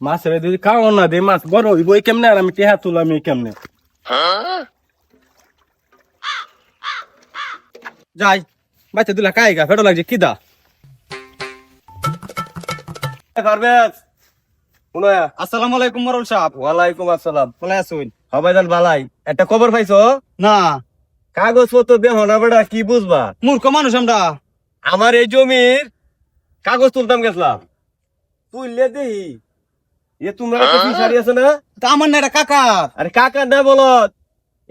মাছের যদি খাওয়া না দে মাছ বড় হইব কেমনে আর আমি টেহা তুলাম কেমনে? যাই বাচ্চা দিলা কাই গা ফেটো লাগছে কিদা? আসসালামু আলাইকুম মরল সাহেব। ওয়ালাইকুম আসসালাম ভালো আছেন? হবাইদান বালাই একটা খবর পাইছো? না। কাগজ পত্র দেহ না বেটা কি বুঝবা? মূর্খ মানুষ আমরা। আমার এই জমির কাগজ তুলতাম গেছিলাম। তুললে দেহি এ তোমরা একটা ফিশারি আছে না? আমার না এটা কাকার। আরে কাকার না বলত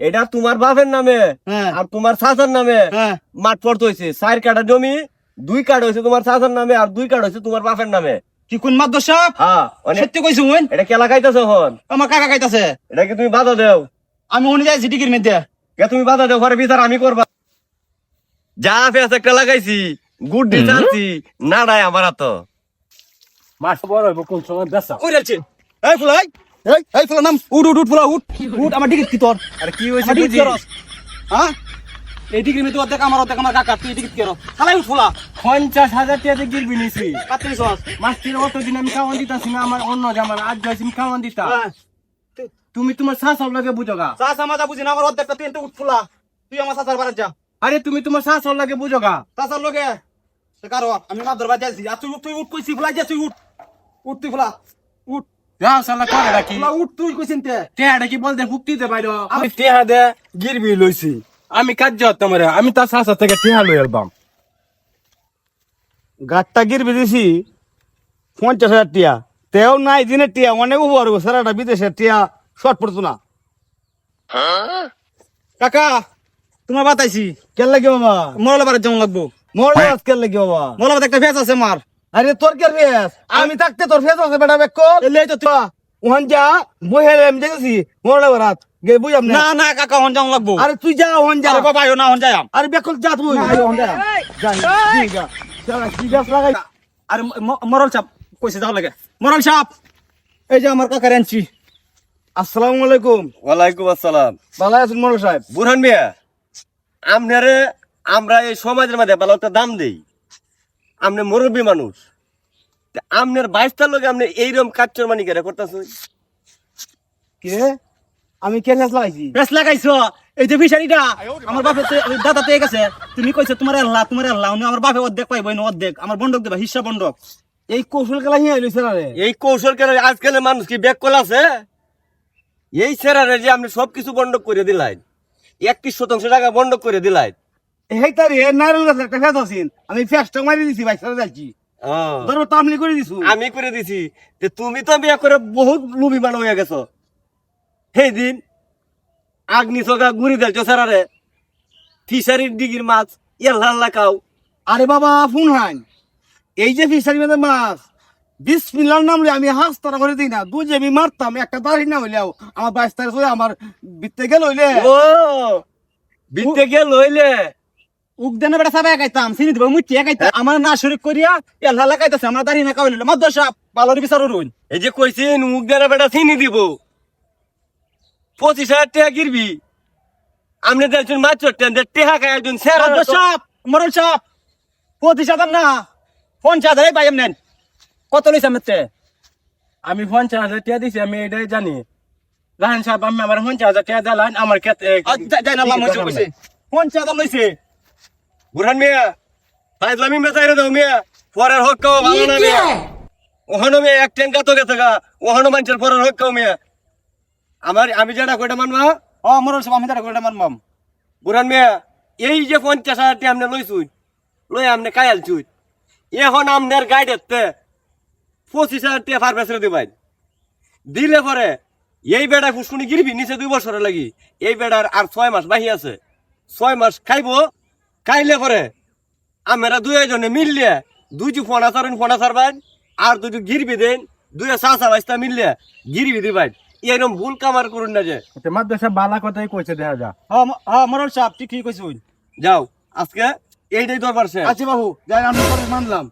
এটা তোমার বাপের নামে হ্যাঁ। আর তোমার চাচার নামে হ্যাঁ। মাঠ পড়তে হয়েছে চার কাটা জমি দুই কাঠ হয়েছে তোমার চাচার নামে আর দুই কাঠ হয়েছে তোমার বাপের নামে। কি কোন মাদ্দ সাহেব হ্যাঁ এটা কেলা খাইতেছ হন আমার কাকা এটা কি তুমি বাধা দেও? আমি উনি যাই ঝিটিকির মধ্যে কে তুমি বাধা দেও? ঘরে বিচার আমি করবা। যা ফেস একটা লাগাইছি। গুড্ডি চাচ্ছি। নাড়াই আমার তো মাছ বড় হইব কোন সময় কই যাচ্ছেন এই ফুলাই এই এই ফুলা নাম উঠ উঠ উঠ ফুলা উঠ। উঠ আমার টিকিট কি তোর? আর কি হয়েছে আমার টিকিট বুঝি? কি রস হ্যাঁ? এই টিকিট মধ্যে অর্ধেক আমার অর্ধেক আমার কাকা তুই টিকিট কি রস খালাই উঠ ফুলা। পঞ্চাশ হাজার টাকা গিরবি নিছি। কাটতে সস। মাছটির অতদিন আমি খাওয়ান দিতাছি না আমার অন্য জামান আজ যাইছি আমি খাওয়ান দিতা। হ্যাঁ। তুমি তোমার শাসক লাগে বুঝো গা চা সামাদা বুঝি না আমার অর্ধেকটা তুই উঠ ফুলা। তুই আমার সাসার বাড়ি যা। আরে তুমি তোমার শাসক লাগে বুঝো গা সাসার লগে? সে কারও আমি মাদ্র বাড়ি যাচ্ছি আর তুই উঠ তুই উঠ কইছি ফুলা যা তুই উঠ। উঠ তুই ফুলা। উঠ। যাও শালা করে রাখি উঠ তুই কইছিন তে। টেহাটা কি বলতে ফুক্তি দে বাইর। আমি টেহা দে গিরবি লইছি। আমি কাজ তোমার আমি তার শাসা থেকে টেহা লই এলবাম গাটটা গিরবি দিছি পঞ্চাশ হাজার টিয়া। তেও নাই দিনের টিয়া অনেক উপর সারাটা বিদেশের টিয়া শর্ট পড়তো না। কাকা তোমার বাতাইছি। কেন লাগে বাবা মরলে বাড়ি যেমন লাগবো। মোর আজ কেন লাগে বাবা মরলে একটা ফেস আছে আমার। আরে তোর কে রেস আমি থাকতে তোর ফেস আছে বেটা বেক কর। এলে তো তুই ওখান যা বহেলে আমি দেখেছি মোরলে বারাত গে বুঝাম না না না কাকা হন যেমন লাগবো। আরে তুই যা ওখান যা। আরে বাবা আয়ো না হন যাই আরে বেকল যা তুই। ওখান যা যা যা, যা। কি গাছ লাগাই। আরে মরল চাপ কইছে যাও লাগে। মরল সাপ! এই যে আমার কাকার আনছি আসসালামু আলাইকুম। ওয়ালাইকুম আসসালাম। ভালো আছেন মোরল সাহেব? বুরহান মিয়া আমনারে আমরা এই সমাজের মধ্যে ভালো একটা দাম দেই। আমনে মুরব্বী মানুষ। তা আমনের বাইশটার লোক আপনি এইরকম কাচ্চর মানি কেন করতেছেন কে আমি কে গাছ লাগাইছি? বেশ লাগাইছো? এই যে ফিশারিটা আমার বাপে তো- ওই দাদা তো গেছে। তুমি কইছো তোমার আল্লাহ তোমার আল্লাহ আমার বাপে অর্ধেক পাইবো না অর্ধেক। আমার বন্ধক দেবা হিসা বন্ধক এই কৌশল খেলা হিয়া লইছে না রে এই কৌশল কেন আজকালের মানুষ কি ব্যাক কল আছে? এই সেরারে যে আপনি সবকিছু বন্ধক করে দিলেন একত্রিশ শতাংশ টাকা বন্ধক করে দিলেন এই তারি এ নারকেল গাছের একটা ফেস আছেন। আমি ফেসটা মারি দিছি ভাই সারা যাচ্ছি ধরো তো আপনি করে দিছু। আমি করে দিছি। তুমি তো বিয়ে করে বহুত লুবি মানুষ হয়ে গেছো। সেই দিন আগ্নি চকা ঘুরি দিলছো সেরারে ফিশারির দিঘির মাছ এল্লা খাও আরে বাবা ফোন হান। এই যে ফিশারি মধ্যে মাছ বিশ মিলার নামলে আমি হাঁস তারা করে দিই না। দুই যে আমি মারতাম একটা দাঁড়ি না হইলেও আমার বাইশ তারিখ হয়ে আমার বিত্তে গেল হইলে। ও গিয়ে লইলে উগদানে বেটা সাবে একাইতাম চিনি দিব মুই টিয়া খাইতাম আমার না শরীর করিয়া এল্লা লাগাইতাছে আমার দাড়ি না কাউলে মাদ্র সাপ ভালো বিচার রুন এই যে কইছি মুখ বেটা চিনি দিব। পঁচিশ হাজার টাকা গিরবি। আপনি দেখছেন মাছ চট্টেন টেহা খায় একজন সেরা মাদ্র সাপ মরল সাপ পঁচিশ হাজার না পঞ্চাশ হাজার পাইম নেন কত মেতে আমি পঞ্চাশ হাজার টাকা দিছি আমি এটাই জানি। রাহান সাহেব আমি আমার পঞ্চাশ হাজার টাকা দিলেন আমার ক্ষেত্রে পঞ্চাশ হাজার লইছে। বুরহান মিয়া ফাইজলামি মেসাইরে দাও মিয়া পরের হক কাও ভালো না মিয়া। ওহানো মিয়া এক ট্যাঙ্কা তো গেছে গা। ওহানো মানুষের পরের হক কাও মিয়া। আমার আমি যেটা কয়টা মানবা? ও মরল সাপ আমি তারা করে মারমাম বুরহান মিয়া এই যে পঞ্চাশ হাজার টাকা আপনি লইছুন লই আপনি কায়াল চুই এখন আপনার গাইডেতে পঁচিশ হাজার টাকা ফার বেসরে দিবাই দিলে পরে এই বেড়া ফুসকুনি গিরবি নিচে দুই বছরের লাগি। এই বেড়ার আর ছয় মাস বাহি আছে। ছয় মাস খাইবো খাইলে পরে? আমরা দুই জনে মিললে দুইটি ফোনা সারেন ফোনা সারবেন আর দুটি গিরবি দেন দুই সাসা বাইসটা মিললে গিরবি দিবেন এরকম ভুল কামার করুন না যে। মাদ্রাসা বালা কথাই কইছে দেখা যা হ্যাঁ মরল সাপ ঠিক ঠিক কইছুন যাও আজকে এইটাই দরবার সে আচ্ছা বাবু যাই আমি মানলাম।